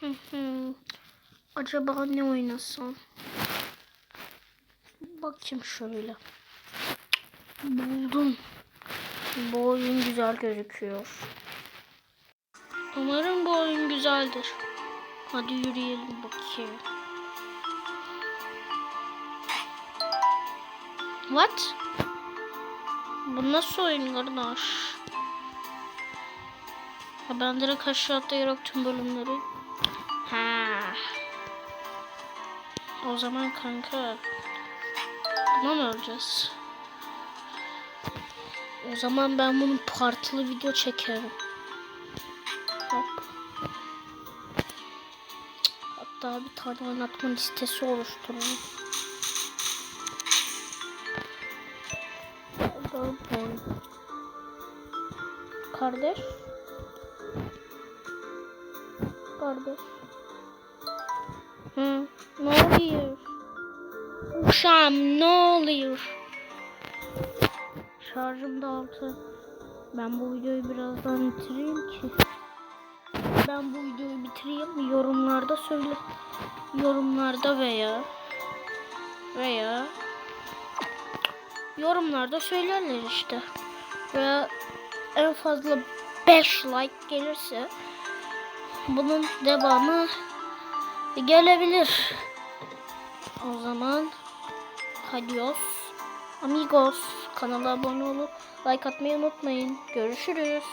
Hı. Acaba ne oynasam? Bakayım şöyle. Buldum. Bu oyun güzel gözüküyor. Umarım bu oyun güzeldir. Hadi yürüyelim bakayım. What? Bu nasıl oyun kardeş? Ha ben direkt aşağı atlayarak tüm bölümleri. Ha. O zaman kanka. Buna mı öleceğiz? O zaman ben bunun partlı video çekerim. Hop. Hatta bir tane oynatma listesi oluştururum. Kardeş. Kardeş. Hı, ne oluyor? Uşağım ne oluyor? Şarjım da altı. Ben bu videoyu birazdan bitireyim ki. Ben bu videoyu bitireyim. Yorumlarda söyle. Yorumlarda veya veya yorumlarda söylerler işte. Veya en fazla 5 like gelirse bunun devamı gelebilir. O zaman adios amigos kanala abone olup like atmayı unutmayın. Görüşürüz.